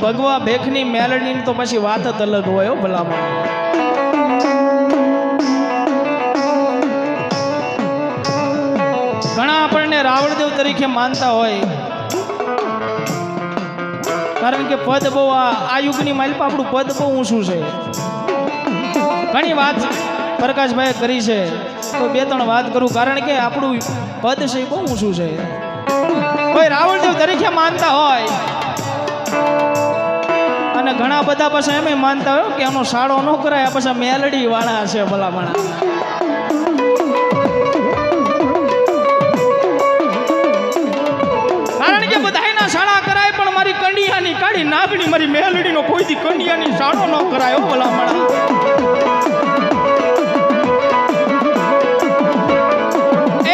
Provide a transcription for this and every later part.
ભગવા ભેખની મેલડીની તો પછી વાત જ અલગ હોય હો ભલામણ. ઘણા આપણને રાવણદેવ તરીકે માનતા હોય. કારણ કે પદ બહુ આ યુગની માલ પર આપણું પદ બહુ ઊંચું છે. ઘણી વાત પ્રકાશભાઈએ કરી છે. તો બે ત્રણ વાત કરું, કારણ કે આપણું પદ છે બહુ ઊંચું છે. કોઈ રાવણદેવ તરીકે માનતા હોય અને ઘણા બધા પછી એમ માનતા હોય કે એનો સાડો ન કરાય પછી મેલડી વાળા છે ભલામણા કારણ કે બધાયના સાડા કરાય, પણ મારી કંડિયાની કાઢી નાગણી, મારી મેલડીનો કોઈથી કંડિયાની સાડો ન કરાયો ભલામણ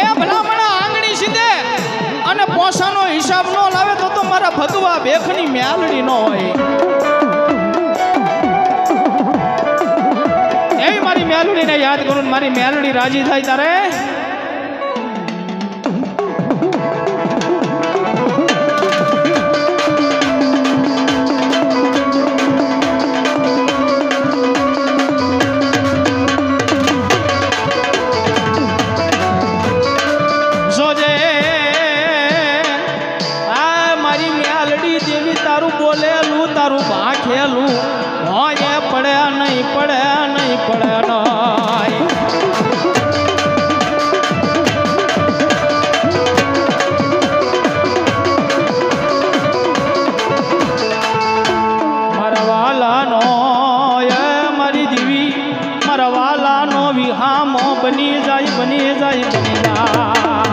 એ ભલામણા આંગણી સીધે અને પોસાનો હિસાબ ન લાવે તો તો મારા ભગવા ભેખની મ્યાલડી ન હોય. મેલડીને યાદ કરું મારી મેલડી રાજી થાય તારે? পালিয়ে যাই মহিলা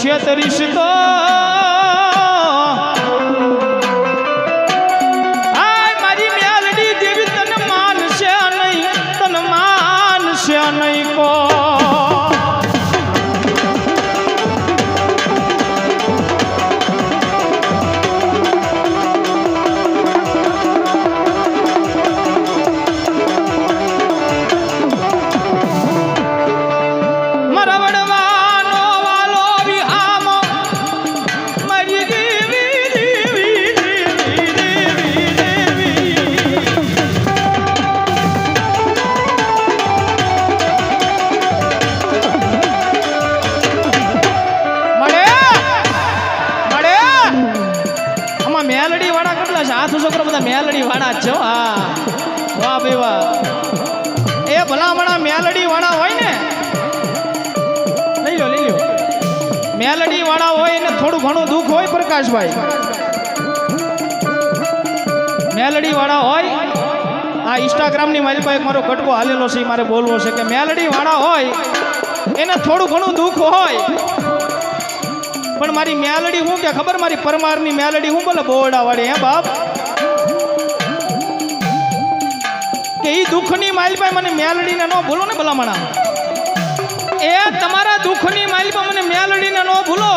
খুশিয়ত রিশতা મેલડી વાળા હોય ને થોડું ઘણું દુઃખ હોય પ્રકાશભાઈ. મેલડી વાળા હોય, આ ઇન્સ્ટાગ્રામની મારી પાસે મારો કટકો હાલેલો છે મારે બોલવો છે કે મેલડી વાળા હોય, એને થોડું ઘણું દુઃખ હોય. પણ મારી મેલડી હું કે ખબર મારી પરમારની મેલડી હું બોલે બોરડા વાળી, હે બાપ? કે એ દુઃખની માઇલ પાસે મને મેલડીને ન બોલો ને ભલામણા. એ તમારા દુઃખની માઇલ મને મેલડીને ન ભૂલો.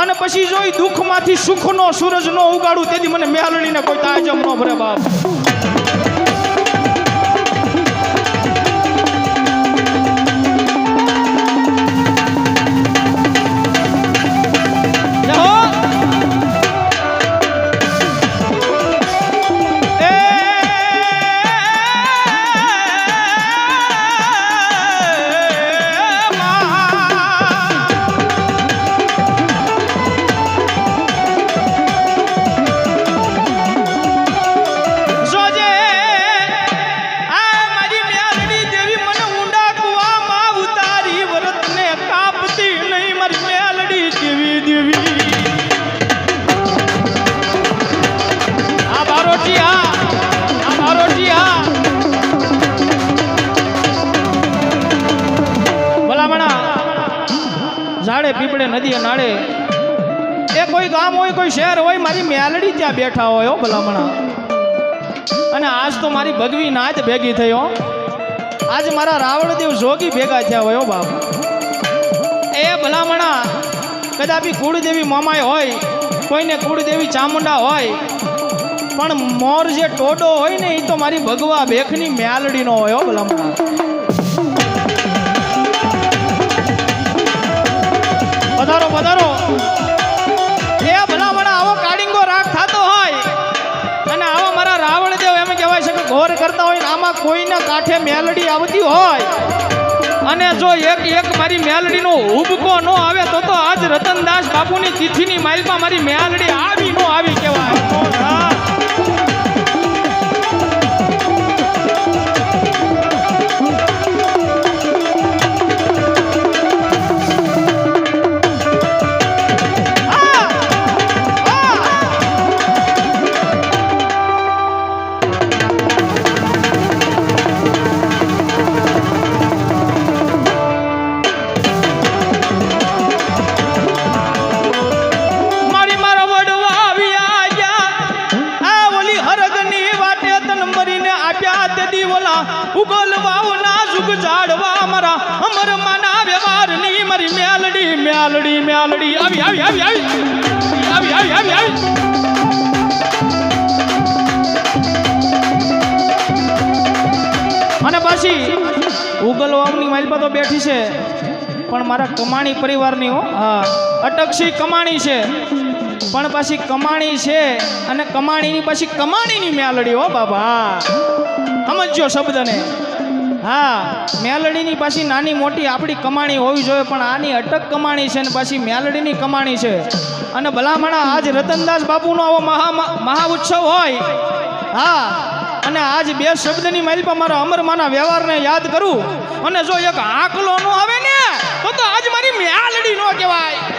અને પછી જોઈ દુઃખમાંથી સુખનો સૂરજ ન ઉગાડું, તેથી મને મેલડીને કોઈ તાજમ ન ભરે બાપ. ગામડે નદીએ નાળે. એ કોઈ ગામ હોય, કોઈ શહેર હોય, મારી મેલડી ત્યાં બેઠા હોય ભલામણા. અને આજ તો મારી ભગવી નાચ ભેગી થયો આજ મારા રાવણદેવ જોગી ભેગા થયા હોય બાપ. એ ભલામણા, કદાપી કુળદેવી મામાય હોય, કોઈને કુળદેવી ચામુંડા હોય, પણ મોર જે ટોડો હોય ને એ તો મારી ભગવા ભેખની મ્યાલડીનો હોય ભલામણા. પધારો પધારો એ ભલામણ, આવો કાળિંગો રાગ થતો હોય અને આવા મારા રાવણદેવ એમ કહેવાય છે કે ઘોર કરતા હોય આમાં કોઈને કાંઠે મેલડી આવતી હોય. અને જો એક એક મારી મેલડીનો હુબકો ન આવે તો તો આજ રતનદાસ બાપુની તિથિની માઇલમાં મારી મેલડી આવી નો આવી કહેવાય. માના વ્યવહારની મારી મેલડી મેલડી મેલડી. આવી આવી આવી આવી. આવી આવી આવી આવી. અને પાછી ઉગલ વાવની માલપા તો બેઠી છે, પણ મારા કમાણી પરિવારની હો, અટકશી કમાણી છે. પણ પાછી કમાણી છે અને કમાણીની પાછી કમાણીની મેલડી હો, બાબા. સમજજો શબ્દને. હા, મેલડીની પાછી નાની મોટી આપણી કમાણી હોવી જોઈએ, પણ આની અટક કમાણી છે ને પાછી મેલડીની કમાણી છે. અને ભલામણા, આજ રતનદાસ બાપુનો આવો મહા મહા ઉત્સવ હોય. હા, અને આજ બે શબ્દની મારી પર મારા અમરમાના વ્યવહારને યાદ કરું. અને જો એક આંકલો નો આવે ને તો આજ મારી મેલડી નો કહેવાય.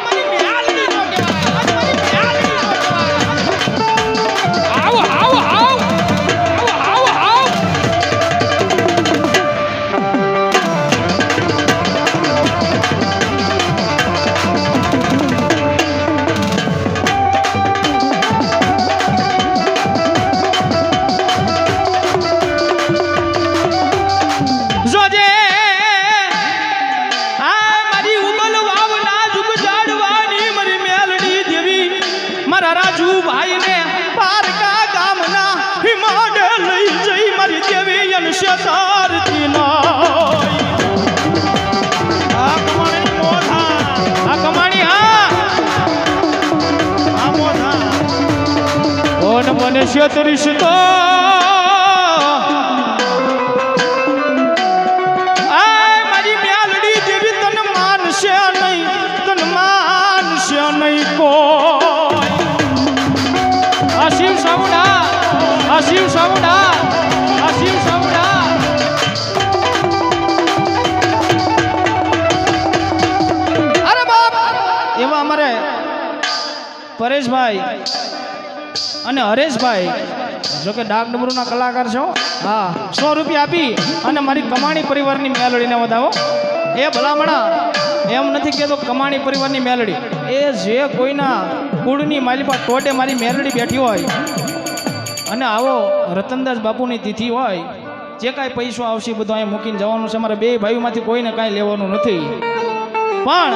મને છેતરીશ તો આય, મારી મ્યાલડી દેવી તન માનશે નહીં, તન માનશે નહીં કોઈ. આ શિવ સાવડા આ શિવ સાવડા પરેશભાઈ અને હરેશભાઈ, જો કે ડાક ડબરૂના કલાકાર છો હા. સો રૂપિયા આપી અને મારી કમાણી પરિવારની મેલડીને વધાવો. એ ભલામણા, એમ નથી કહેતો કમાણી પરિવારની મેલડી. એ જે કોઈના કુળની માલિપા ટોટે મારી મેલડી બેઠી હોય અને આવો રતનદાસ બાપુની તિથિ હોય, જે કાંઈ પૈસો આવશે બધું અહીં મૂકીને જવાનું છે. મારા બે ભાઈમાંથી કોઈને કાંઈ લેવાનું નથી. પણ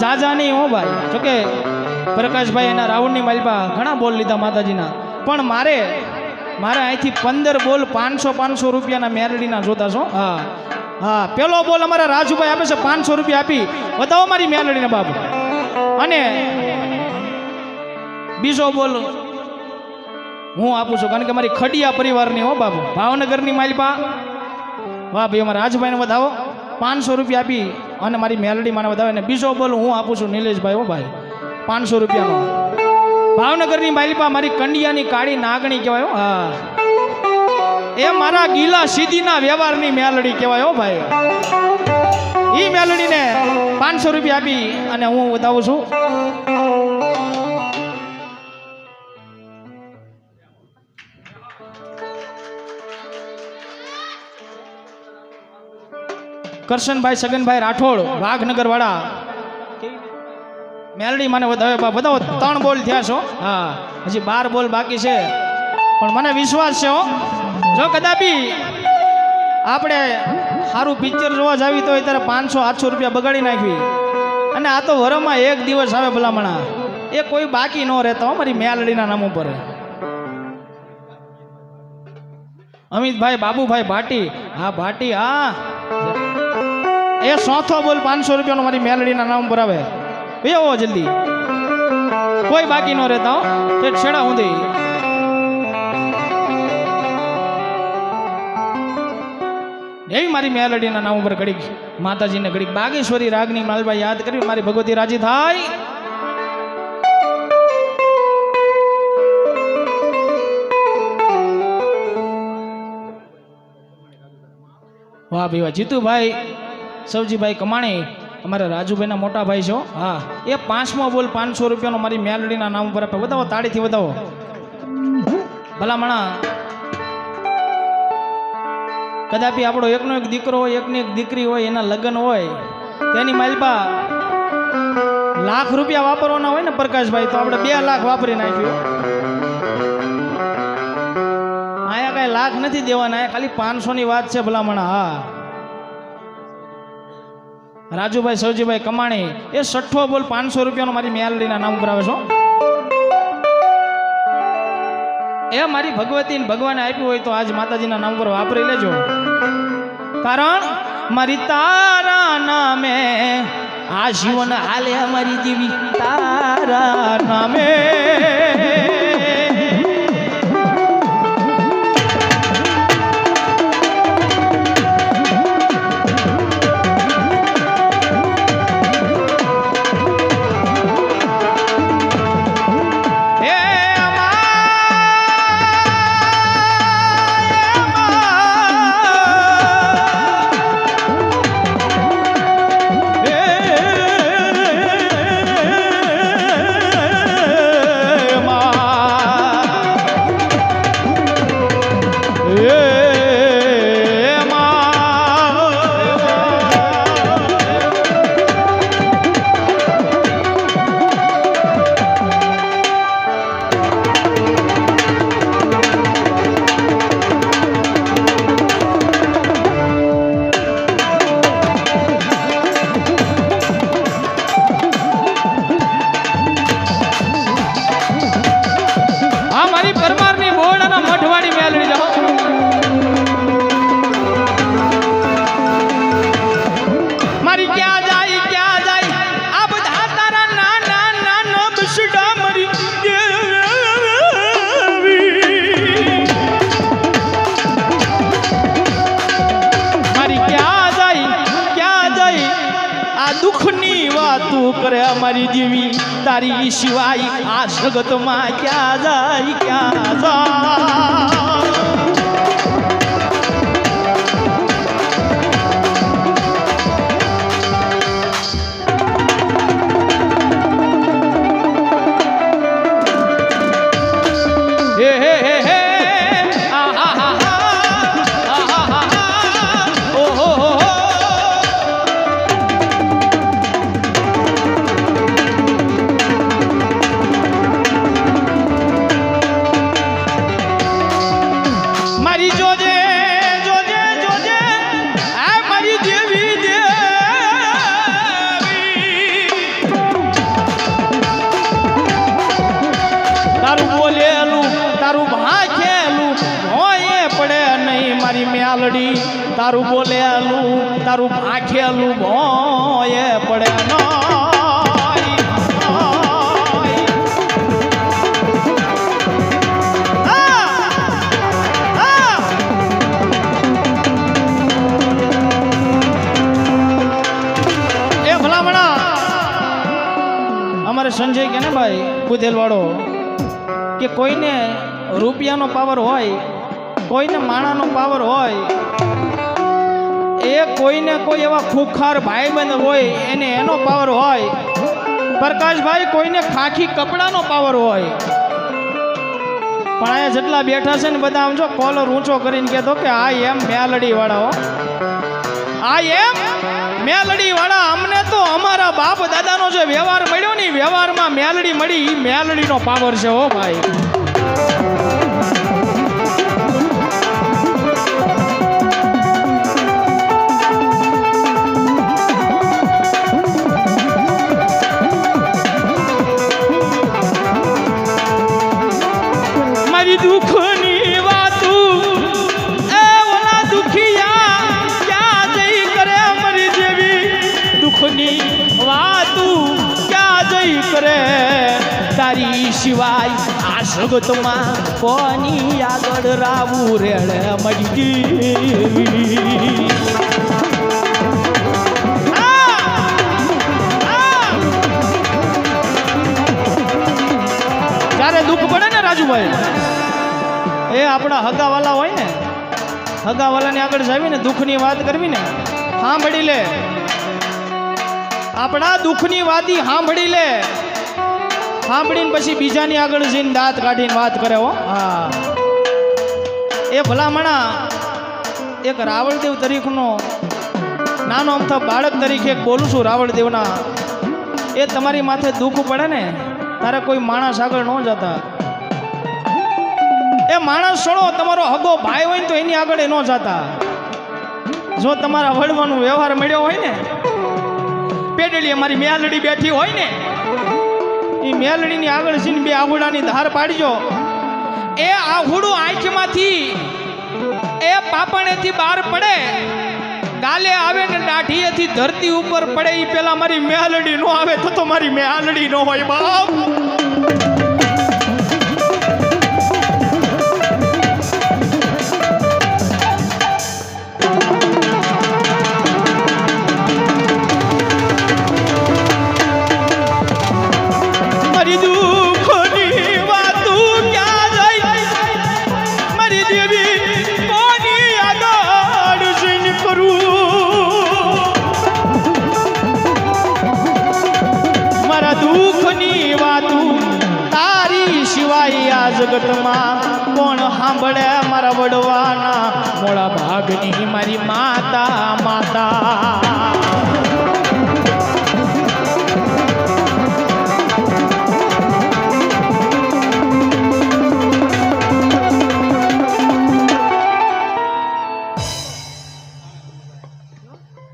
જાજા નહીં હો ભાઈ જોકે પ્રકાશભાઈ એના રાવણની માલિપા ઘણા બોલ લીધા માતાજીના. પણ મારે મારે અહીંથી પંદર બોલ પાંચસો પાંચસો રૂપિયાના મેરડીના જોતા છો. હા. હા, પેલો બોલ અમારા રાજુભાઈ આપે છે, પાંચસો રૂપિયા આપી. બતાવો મારી મેલડીને બાબુ અને બીજો બોલ હું આપું છું, કારણ કે મારી ખડિયા પરિવારની હો બાબુ ભાવનગરની માલપા. વાહ ભાઈ, અમારા રાજભાઈને વધાવો. પાંચસો રૂપિયા આપી અને મારી મેલડી મને વધાવે. અને બીજો બોલ હું આપું છું, નિલેશભાઈ હો ભાઈ. પાંચસો રૂપિયાનો. ભાવનગરની માલિપા મારી કંડિયાની કાળી નાગણી કહેવાય હો. એ મારા ગીલા સીધીના વ્યવહારની મેલડી કહેવાય હો ભાઈ. ઈ મેલડીને પાંચસો રૂપિયા આપી અને હું બતાવું છું. કરશનભાઈ, સગનભાઈ રાઠોડ વાઘનગર વાળા મેલડી મને બધા બધા ત્રણ બોલ થયા છો. હા. હજી બાર બોલ બાકી છે. પણ મને વિશ્વાસ છે હો. જો કદાપી આપણે સારું પિક્ચર જોવા જાવી તો ત્યારે પાંચસો આઠસો રૂપિયા બગાડી નાખવી. અને આ તો વરમાં એક દિવસ આવે ભલામણા. એ કોઈ બાકી ન રહેતો હો મારી મેલડીના નામ ઉપર. અમિતભાઈ બાબુભાઈ ભાટી. હા ભાટી હા. એ સોથો બોલ પાંચસો રૂપિયાનો મારી મેલડીના નામ પર આવે. આવો જલ્દી. કોઈ બાકી ન રહેતા હો. તે છેડા ઊંધી. એવી મારી મેલડીના નામ ઉપર ઘડીક માતાજીને ઘડીક બાગેશ્વરી રાગની માલભાઈ યાદ કરી મારી ભગવતી રાજી થાય. વાહ ભાઈ વાહ. જીતુભાઈ, સવજીભાઈ કમાણી અમારા રાજુભાઈના મોટા ભાઈ છો. હા, એ પાંચમો બોલ પાંચસો રૂપિયાનો મારી મેલડીના નામ ઉપર આપે. બતાવો તાળીથી વધાવો. ભલામણા. કદાપી આપણો એકનો એક દીકરો હોય, એકની એક દીકરી હોય, એના લગ્ન હોય, તેની માલપા લાખ રૂપિયા વાપરવાના હોય ને પ્રકાશભાઈ, તો આપણે બે લાખ વાપરી નાખ્યું. આયા કાંઈ લાખ નથી દેવાના ખાલી પાંચસો ની વાત છે ભલામણા, હા. રાજુભાઈ, સવજીભાઈ કમાણી, એ સઠ્ઠો બોલ પાંચસો રૂપિયાનો મારી મેલડીના નામ ઉપર આવે છો એ મારી ભગવતી ભગવાને આપ્યું હોય તો આજ માતાજીના નામ ઉપર વાપરી લેજો. કારણ મારી તારા નામે આ જીવન હાલે મારી જીવી. તારા નામે કરે અમારી જીવી તારી સિવાય આ જગતમાં ક્યાં જાય ક્યાં તારું બોલેલું, તારું ભાખેલું ભોંયે પડે ભલામણા. અમારે સંજય કે ને ભાઈ બુધેલવાળો કે કોઈને રૂપિયાનો પાવર હોય કોઈને માણાનો પાવર હોય, એ કોઈને કોઈ એવા ખુખાર ભાઈબંધ હોય, એને એનો પાવર હોય. પ્રકાશભાઈ, કોઈને ખાખી કપડાનો પાવર હોય. પણ અહીંયા જેટલા બેઠા છે ને બધા, આમ જો કોલર ઊંચો કરીને કહેતો કે આ એમ મેલડી વાળા હો. આ એમ મેલડી વાળા અમને તો અમારા બાપ દાદાનો જે વ્યવહાર મળ્યો ને વ્યવહારમાં મેલડી મળી એ મેલડીનો પાવર છે હો ભાઈ. મારી દુઃખની વાતું. એ ઓલા દુખિયા ક્યાં જઈ કરે મારી જેવી દુઃખની વાતું? ક્યાં જઈ કરે? તારી સિવાય આ જગતમાં કોની આગળ રાવું રેડે! જ્યારે દુઃખ પડે ને રાજુભાઈ? એ આપણા હગાવાલા હોય ને, હગાવાલાની આગળ જાવી ને દુઃખની વાત કરવી ને સાંભળી લે. આપણા દુઃખની વાતી સાંભળી લે. સાંભળીને પછી બીજાની આગળ જઈને દાંત કાઢીને વાત કરે હો. હા. એ ભલામણા એક રાવળદેવ તરીકેનો, નાનો અમથો બાળક તરીકે બોલું છું રાવળદેવના. એ તમારી માથે દુઃખ પડે ને, તારે કોઈ માણસ આગળ ન જતા. માણસ સણો તમારો હગો ભાઈ હોય તો એની આગળ ન જતા. જો તમારા વળવાનું વ્યવહાર મળ્યો હોય ને, પેડલી અમારી મેલડી બેઠી હોય ને એ મેલડીની આગળ જઈને બે આહુડાની ધાર પાડજો. એ આહુડું આંખમાંથી એ પાપણેથી બહાર પડે, ગાલે આવે ને દાઢીએથી ધરતી ઉપર પડે એ પેલા મારી મેલડી નો આવે તો તો મારી મેલડી નો હોય બાપ. જગતમાં કોણ સાંભળે મારા વડવાના મોળા ભાગની મારી માતા માતા.